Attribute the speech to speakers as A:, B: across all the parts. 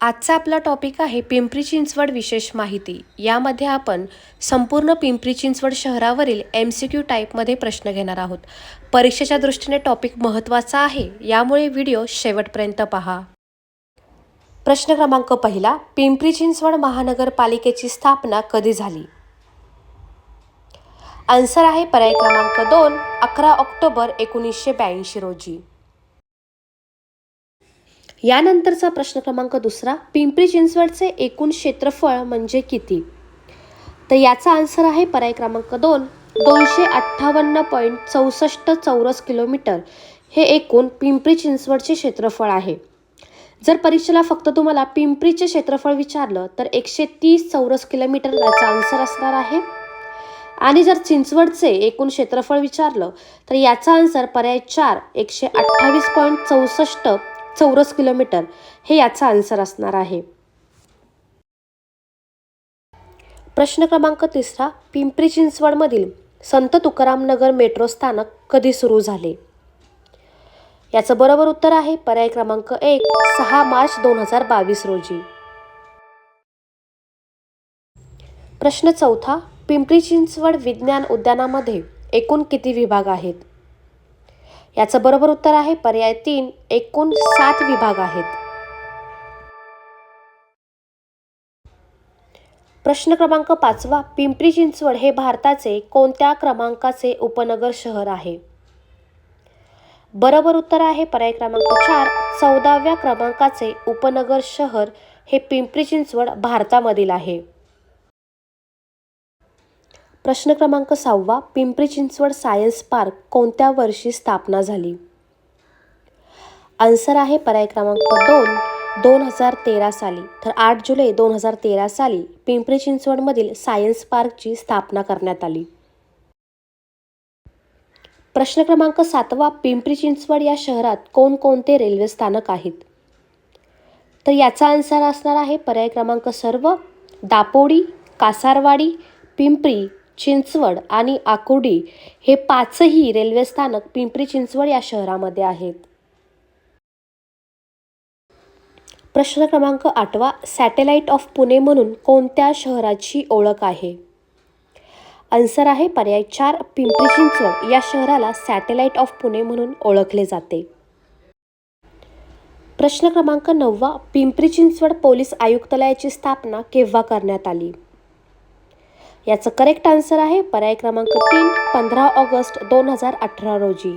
A: आजचा आपला टॉपिक आहे पिंपरी चिंचवड विशेष माहिती. यामध्ये आपण संपूर्ण पिंपरी चिंचवड शहरावरील एम सी क्यू टाईपमध्ये प्रश्न घेणार आहोत. परीक्षेच्या दृष्टीने टॉपिक महत्त्वाचा आहे यामुळे व्हिडिओ शेवटपर्यंत पहा. प्रश्न क्रमांक पहिला पिंपरी चिंचवड महानगरपालिकेची स्थापना कधी झाली? आन्सर आहे पर्याय क्रमांक दोन अकरा ऑक्टोबर एकोणीसशे ब्याऐंशी रोजी. यानंतरचा प्रश्न क्रमांक दुसरा पिंपरी चिंचवडचे एकूण क्षेत्रफळ म्हणजे किती? तर याचा आन्सर आहे पर्याय क्रमांक दोन दोनशे अठ्ठावन्न पॉईंट चौसष्ट चौरस किलोमीटर. हे एकूण पिंपरी चिंचवडचे क्षेत्रफळ आहे. जर परीक्षेला फक्त तुम्हाला पिंपरीचे क्षेत्रफळ विचारलं तर एकशे तीस चौरस किलोमीटर याचा आन्सर असणार आहे. आणि जर चिंचवडचे एकूण क्षेत्रफळ विचारलं तर याचा आन्सर पर्याय चार एकशे अठ्ठावीस पॉईंट चौसष्ट चौरस किलोमीटर हे याचा आन्सर असणार आहे. प्रश्न क्रमांक तिसरा पिंपरी चिंचवडमधील संत तुकाराम नगर मेट्रो स्थानक कधी सुरू झाले? याचं बरोबर उत्तर आहे पर्याय क्रमांक एक सहा मार्च दोन हजार बावीस रोजी. प्रश्न चौथा पिंपरी चिंचवड विज्ञान उद्यानामध्ये एकूण किती विभाग आहेत? याचं बरोबर उत्तर आहे पर्याय तीन एकूण सात विभाग आहेत. प्रश्न क्रमांक पाचवा पिंपरी चिंचवड हे भारताचे कोणत्या क्रमांकाचे उपनगर शहर आहे? बरोबर उत्तर आहे पर्याय क्रमांक चार चौदाव्या क्रमांकाचे उपनगर शहर हे पिंपरी चिंचवड भारतामधील आहे. प्रश्न क्रमांक सहावा पिंपरी चिंचवड सायन्स पार्क कोणत्या वर्षी स्थापना झाली? आन्सर आहे पर्याय क्रमांक दोन दोन हजार तेरा साली. तर आठ जुलै दोन हजार तेरा साली पिंपरी चिंचवडमधील सायन्स पार्कची स्थापना करण्यात आली. प्रश्न क्रमांक सातवा पिंपरी चिंचवड या शहरात कोणकोणते रेल्वे स्थानक आहेत? तर याचा आन्सर असणार आहे पर्याय क्रमांक सर्व दापोडी कासारवाडी पिंपरी चिंचवड आणि आकुर्डी हे पाचही रेल्वे स्थानक पिंपरी चिंचवड या शहरामध्ये आहेत. प्रश्न क्रमांक आठवा सॅटेलाइट ऑफ पुणे म्हणून कोणत्या शहराची ओळख आहे? आन्सर आहे पर्याय चार पिंपरी चिंचवड या शहराला सॅटेलाइट ऑफ पुणे म्हणून ओळखले जाते. प्रश्न क्रमांक नववा पिंपरी चिंचवड पोलीस आयुक्तालयाची स्थापना केव्हा करण्यात आली? याचं करेक्ट आन्सर आहे पर्याय क्रमांक तीन पंधरा ऑगस्ट दोन हजार अठरा रोजी.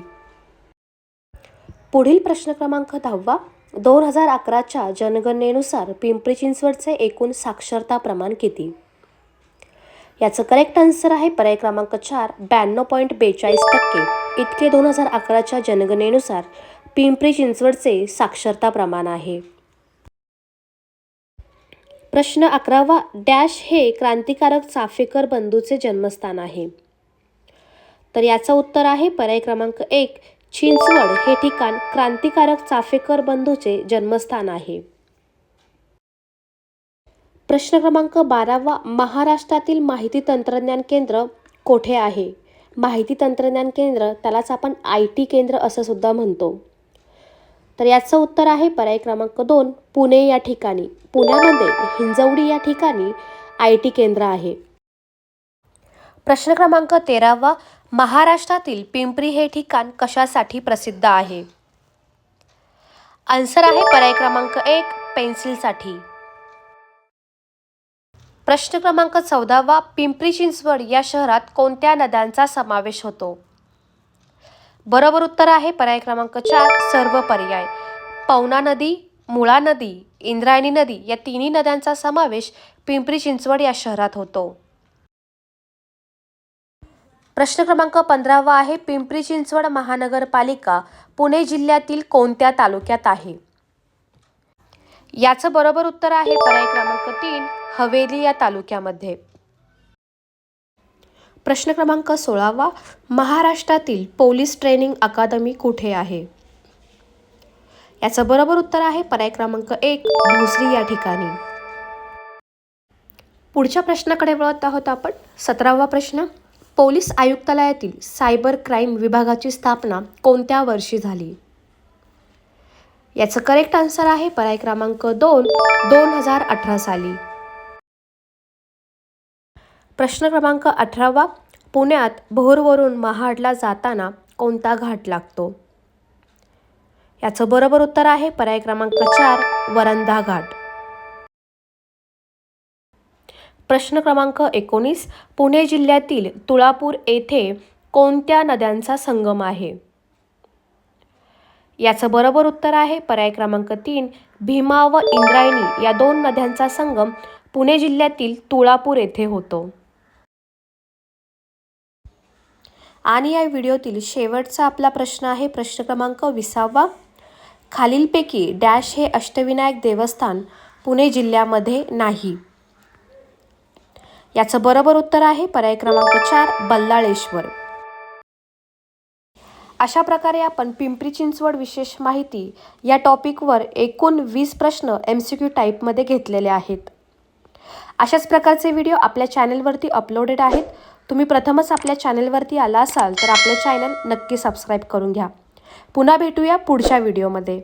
A: पुढील प्रश्न क्रमांक दहावा दोन हजार अकराच्या जनगणनेनुसार पिंपरी चिंचवडचे एकूण साक्षरता प्रमाण किती? याचं करेक्ट आन्सर आहे पर्याय क्रमांक चार ब्याण्णव पॉईंट बेचाळीस टक्के. इतके दोन हजार अकराच्या जनगणनेनुसार पिंपरी चिंचवडचे साक्षरता प्रमाण आहे. प्रश्न अकरावा डॅश हे क्रांतिकारक चाफेकर बंधूचे जन्मस्थान आहे. तर याचं उत्तर आहे पर्याय क्रमांक एक चिंचवड हे ठिकाण क्रांतिकारक चाफेकर बंधूचे जन्मस्थान आहे. प्रश्न क्रमांक बारावा महाराष्ट्रातील माहिती तंत्रज्ञान केंद्र कोठे आहे? माहिती तंत्रज्ञान केंद्र त्यालाच आपण आय टी केंद्र असं सुद्धा म्हणतो. तर याचं उत्तर आहे पर्याय क्रमांक दोन पुणे या ठिकाणी. पुण्यामध्ये हिंजवडी या ठिकाणी आय टी केंद्र आहे. प्रश्न क्रमांक तेरावा महाराष्ट्रातील पिंपरी हे ठिकाण कशासाठी प्रसिद्ध आहे? आन्सर आहे पर्याय क्रमांक एक पेन्सिलसाठी. प्रश्न क्रमांक चौदावा पिंपरी चिंचवड या शहरात कोणत्या नद्यांचा समावेश होतो? बरोबर उत्तर आहे. पर्याय क्रमांक चार सर्व पर्याय. पवना नदी मुळा नदी इंद्रायणी नदी या तिन्ही नद्यांचा समावेश पिंपरी चिंचवड या शहरात होतो. प्रश्न क्रमांक पंधरावा आहे. पिंपरी चिंचवड महानगरपालिका पुणे जिल्ह्यातील कोणत्या तालुक्यात आहे? याचं बरोबर उत्तर आहे. पर्याय क्रमांक तीन हवेली या तालुक्यामध्ये. प्रश्न क्रमांक सोळावा महाराष्ट्रातील पोलीस ट्रेनिंग अकादमी कुठे आहे? याचं बरोबर उत्तर आहे पर्याय क्रमांक एक भोसरी या ठिकाणी. पुढच्या प्रश्नाकडे वळत आहोत आपण. सतरावा प्रश्न पोलीस आयुक्तालयातील सायबर क्राईम विभागाची स्थापना कोणत्या वर्षी झाली? याचं करेक्ट आन्सर आहे पर्याय क्रमांक दोन दोन हजार अठरा साली. प्रश्न क्रमांक अठरावा पुण्यात भोरवरून महाडला जाताना कोणता घाट लागतो? याचं बरोबर उत्तर आहे पर्याय क्रमांक चार वरंधा घाट. प्रश्न क्रमांक एकोणीस पुणे जिल्ह्यातील तुळापूर येथे कोणत्या नद्यांचा संगम आहे? याचं बरोबर उत्तर आहे पर्याय क्रमांक तीन भीमा व इंद्रायणी या दोन नद्यांचा संगम पुणे जिल्ह्यातील तुळापूर येथे होतो. आणि या व्हिडिओतील शेवटचा आपला प्रश्न आहे प्रश्न क्रमांक विसावा. खालीलपैकी डॅश हे अष्टविनायक देवस्थान पुणे जिल्ह्यामध्ये नाही. याचं बरोबर उत्तर आहे पर्याय क्रमांक चार बल्लाळेश्वर. अशा प्रकारे आपण पिंपरी चिंचवड विशेष माहिती या टॉपिकवर एकूण वीस प्रश्न एम सी क्यू टाईपमध्ये घेतलेले आहेत. अशाच प्रकारचे व्हिडिओ आपल्या चॅनलवरती अपलोडेड आहेत. तुम्ही प्रथमच आपल्या चॅनलवरती आला असाल तर आपलं चॅनल नक्की सबस्क्राईब करून घ्या. पुन्हा भेटूया पुढच्या व्हिडिओमध्ये